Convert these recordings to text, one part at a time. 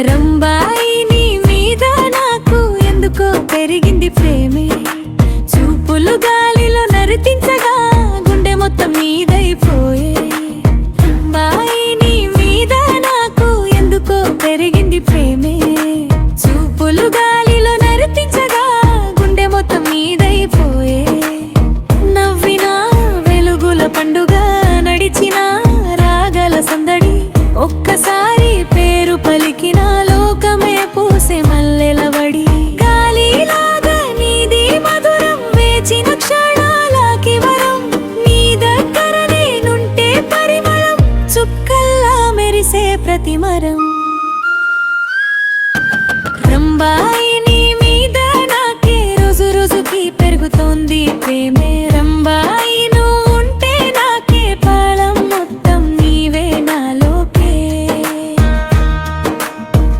రంబాయి ప్రతిమరం. రంబాయి నీ మీద నాకే రోజు రోజుకి పెరుగుతోంది ప్రేమే. రంబాయి ఉంటే నాకే పాళం మొత్తం నీవే నాలోకే.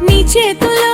నీ చేతుల్లో